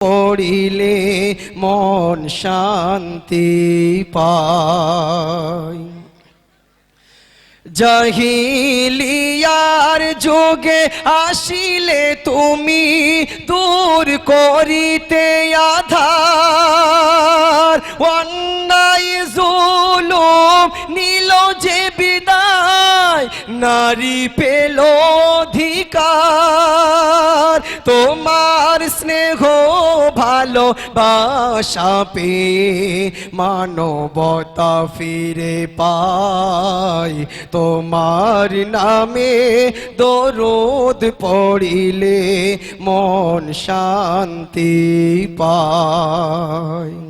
পড়িলে মন শান্তি পায়। জাহিলিয়ার যোগে আসিলে তুমি দূর করিতে আধার। অন্যায় জুলুম নিল যে বিদায়, নারী পেল অধিকার। তোমার স্নেহ ভালো বাসা পেয়ে মানবতা ফিরে পাই। তোমার নামে দরদ পড়িলে মন শান্তি পায়।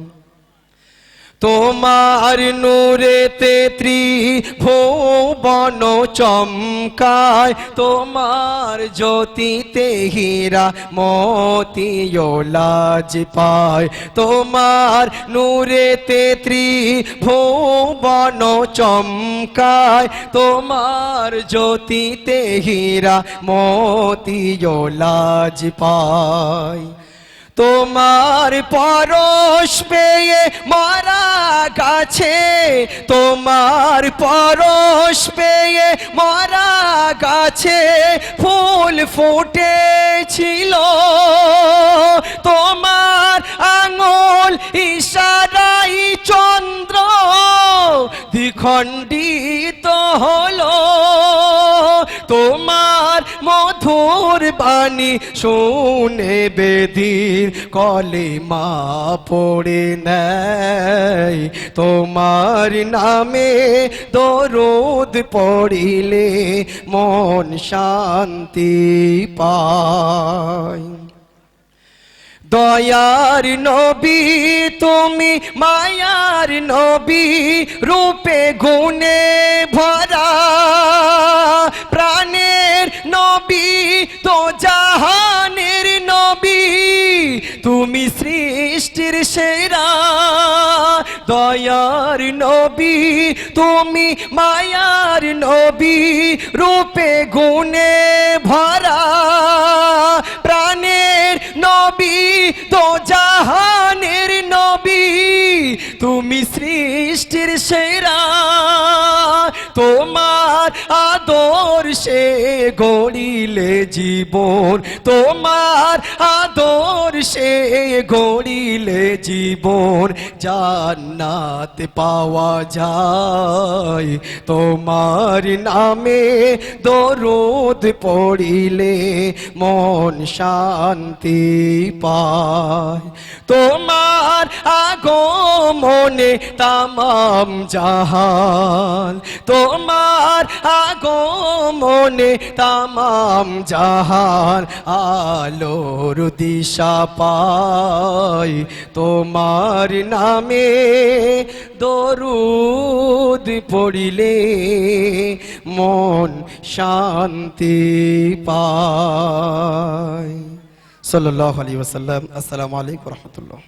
তোমার নূরে নূরেতে ত্রিভুবন চমকায়, তোমার জ্যোতিতে হীরা মতিও লাজ পায়। তোমার নূরেতে ত্রিভুবন চমকায়, তোমার জ্যোতিতে হীরা মতিও লাজ পায়। তোমার পরশ পেয়ে মারা গাছে তোমার পরশ পেয়ে মারা গাছে ফুল ফুটেছিল। তোমার আঙুল ইশারাই চন্দ্র দ্বিখণ্ডিত হলো। তোমার মধুর বাণী শুনে বেদির কলে মা পড়ে নেয়। তোমার নামে দরদ পড়িলে মন শান্তি পায়। দয়ার নবী, তুমি মায়ার নবী, রূপে গুণে ভরা তুমি সৃষ্টির সেরা, দয়ার নবী। তুমি মায়ার নবী, রূপে গুণে ভরা। প্রাণের নবী তো জাহানের নবী। তুমি সৃষ্টির সেরা, তোমার আদর্শে গড়িলে জীবন। তোমার আদর সে গড়িলে জীবন। জান্নাত পাওয়া যায়। তোমার নামে দরদ পড়িলে মন শান্তি পায়। তোমার আগমনে তামাম জাহান। তোমার আগমনে তামাম জাহান আলোর দিশা পায় তোমার নামে দরুদ পড়িলে মন শান্তি পায়। সাল্লাল্লাহু আলাইহি ওয়াসাল্লাম। আসসালামু আলাইকুম রহমতুল্লাহ।